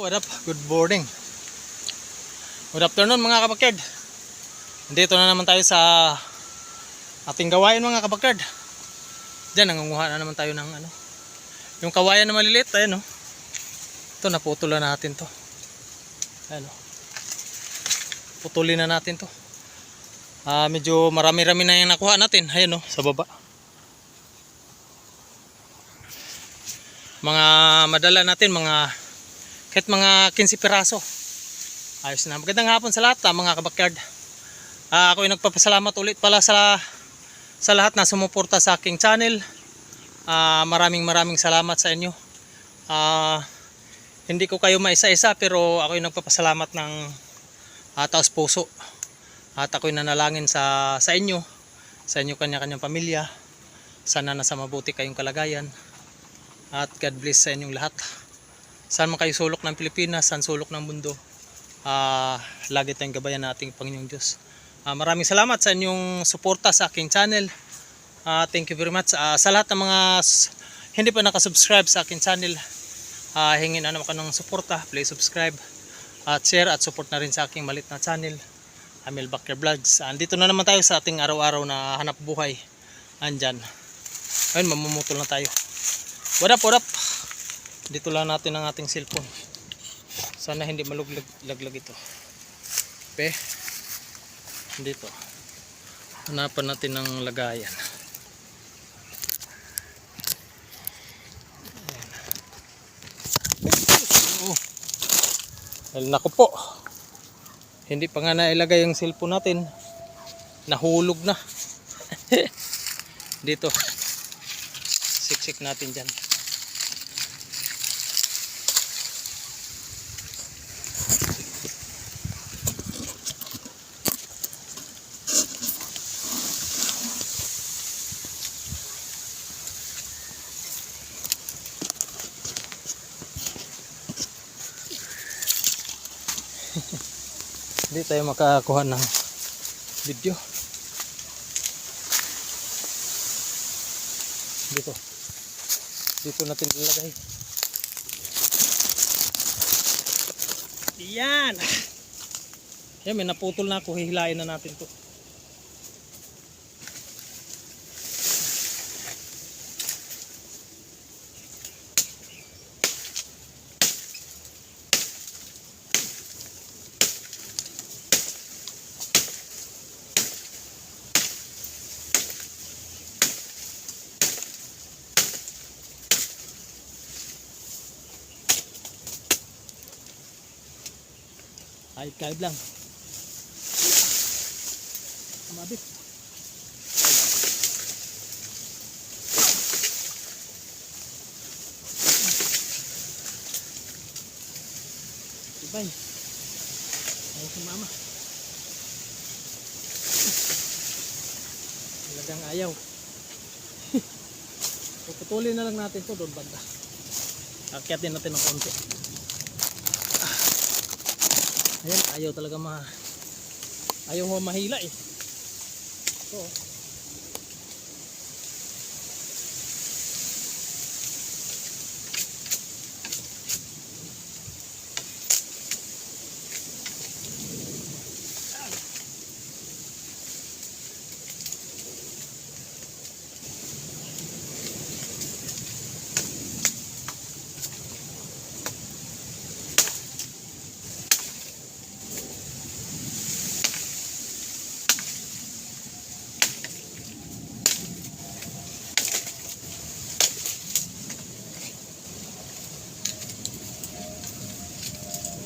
What up? Good morning. Good afternoon mga kabakard. Dito na naman tayo sa ating gawain mga kabakard. Diyan, nangunguha na naman tayo ng ano. Yung kawayan na maliliit, ayan oh. Ito, naputulan natin to. Ayan oh. Putulin na natin to. Ah, medyo marami-rami na yung nakuha natin. Ayan oh, sa baba. Mga madala natin, mga kahit mga 15 piraso. Ayos na. Magandang hapon sa lahat, ah, mga kabakyard. Ah, ako ay nagpapasalamat ulit pala sa sa lahat na sumuporta sa aking channel. Ah, maraming maraming salamat sa inyo. Ah, hindi ko kayo maisa-isa pero ako ay nagpapasalamat ng ah, taos puso. At ako'y nanalangin sa sa inyo, sa inyo kanya-kanyang pamilya. Sana nasa mabuti kayong kalagayan. At God bless sa inyong lahat. Saan man kayo sulok ng Pilipinas, saan sulok ng mundo. Ah, lagi tayong gabayan ng ating Panginoong Diyos. Ah, maraming salamat sa inyong suporta sa aking channel. Ah, thank you very much. Ah, sa lahat ng mga hindi pa nakasubscribe sa aking channel, ah, hingin na naman ka ng suporta. Please subscribe at share at support na rin sa aking malit na channel. Amel Bakker Vlogs. Andito na naman tayo sa ating araw-araw na hanap buhay. Andyan. Ayun, mamumutol na tayo. What up, what up? Dito lang natin ang ating cellphone. Sana hindi maluglag laglag ito. Pe. Dito. Hanapan natin ng lagayan. Ayan. Oh. Naku po. Hindi pa nga nailagay yung cellphone natin. Nahulog na. Dito. Siksik natin dyan. Hindi tayo makakuha ng video. Dito. Dito natin ilagay. Yan. Yan, may naputol na ako. Hihilain na natin to. Kahit kahit lang. Kumabit. Ibay. Ayaw si mama. Talagang ayaw. Puputulin na lang natin to doon banda. Akyatin natin ng konti. Ayan, ayaw talaga ma... Ayaw mahila eh. Ito.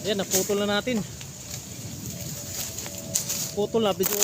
Ayan, naputol na natin. Putol na, medyo